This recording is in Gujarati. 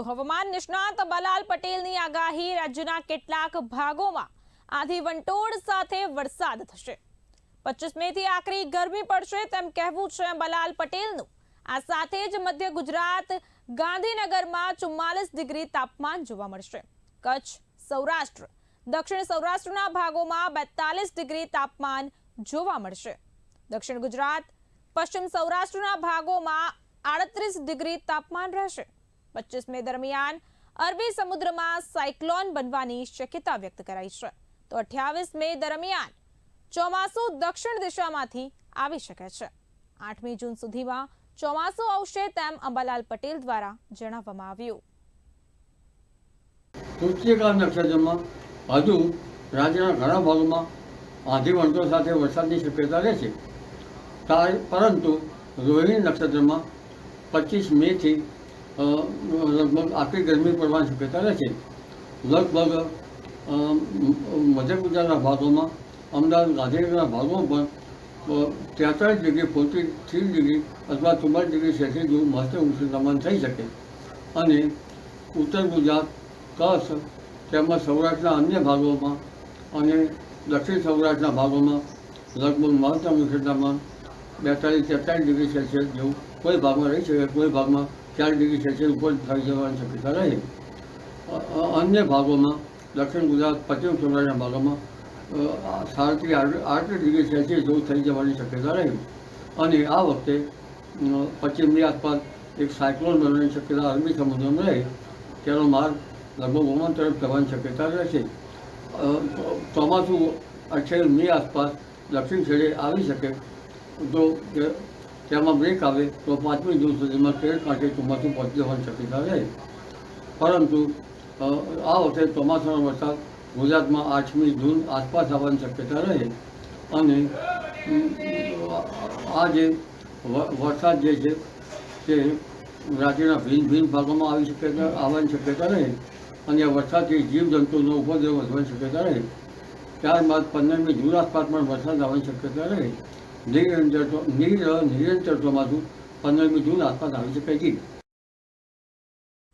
તો હવામાન નિષ્ણાત બલાલ પટેલની આગાહી રાજ્યના કેટલાક ભાગોમાં આધી વંટોળ સાથે વરસાદ થશે. પચીસ મે થી આકરી ગરમી પડશે તેમ કહેવું છે બલાલ પટેલનું. આ સાથે જ મધ્ય ગુજરાત ગાંધીનગરમાં ચુમ્માલીસ ડિગ્રી તાપમાન જોવા મળશે. કચ્છ, સૌરાષ્ટ્ર, દક્ષિણ સૌરાષ્ટ્રના ભાગોમાં બેતાલીસ ડિગ્રી તાપમાન જોવા મળશે. દક્ષિણ ગુજરાત, પશ્ચિમ સૌરાષ્ટ્રના ભાગોમાં આડત્રીસ ડિગ્રી તાપમાન રહેશે. પચીસ દરમિયાન અરબી સમુદ્રમાં સાયક્લોન બનવાની શક્યતા વ્યક્ત કરાઈ છે. તો અઠ્યાવીસ મે દરમિયાન ચોમાસું દક્ષિણ દિશામાંથી આવી શકે છે. આઠમી જૂન સુધીમાં ચોમાસું આવશે તેમ અંબાલાલ પટેલ દ્વારા જણાવવામાં આવ્યું. તૃતીયકા નક્ષત્રમાં હજુ રાજ્યના ઘણા ભાગોમાં આંધી વંટો સાથે વરસાદની શક્યતા રહેશે પરંતુ રોહિણી નક્ષત્રમાં પચીસ મેથી લગભગ આખી ગરમી પડવાની શક્યતા રહેશે લગભગ મધ્ય ગુજરાતના ભાગોમાં, અમદાવાદ, ગાંધીનગરના ભાગોમાં પણ ત્રેતાળીસ ડિગ્રી ફોર્ટી થ્રી ડિગ્રી અથવા ચુમ્માલીસ ડિગ્રી સેલ્સિયસ જેવું મહત્તમ ઉષ્ણતામાન થઈ શકે. અને ઉત્તર ગુજરાત, કચ્છ તેમજ સૌરાષ્ટ્રના અન્ય ભાગોમાં અને દક્ષિણ સૌરાષ્ટ્રના ભાગોમાં લગભગ મહત્તમ ઉષ્ણતામાન બેતાલીસ તેતાલીસ ડિગ્રી સેલ્સિયસ જેવું કોઈ ભાગમાં રહી શકે. કોઈ ભાગમાં ચાર ડિગ્રી સેલ્સિયસ ઉપર થઈ જવાની શક્યતા રહે. અન્ય ભાગોમાં, દક્ષિણ ગુજરાત, પશ્ચિમ સૌરાષ્ટ્રના ભાગોમાં સાડત્રી આઠ ડિગ્રી સેલ્સિયસ જેવું થઈ જવાની શક્યતા રહી. અને આ વખતે પશ્ચિમની આસપાસ એક સાયક્લોન બનવાની શક્યતા અરબી સમુદ્રમાં રહે. તેનો માર્ગ લગભગ ઓમાન તરફ જવાની શક્યતા રહેશે. ચોમાસું અઠ્યાવીસ આસપાસ દક્ષિણ છેડે આવી શકે તે- તેમાં બ્રેક આવે તો પાંચમી જૂન સુધીમાં તેર કાંઠે ચોમાસું પહોંચી જવાની શક્યતા રહે. પરંતુ આ વખતે ચોમાસાનો વરસાદ ગુજરાતમાં આઠમી જૂન આસપાસ આવવાની શક્યતા રહે. અને આ જે વરસાદ જે છે, તે રાજ્યના ભિન્ન ભિન્ન ભાગોમાં આવી શક્યતા, આવવાની શક્યતા રહે. અને વરસાદથી જીવજંતુનો ઉપદ્રવ વધવાની શક્યતા રહે. ત્યારબાદ પંદરમી જૂન આસપાસ પણ વરસાદ આવવાની શક્યતા રહે. નિરંજર નિર ચોમાસું પંદરમી જૂન આસપાસ આવી શકાય છે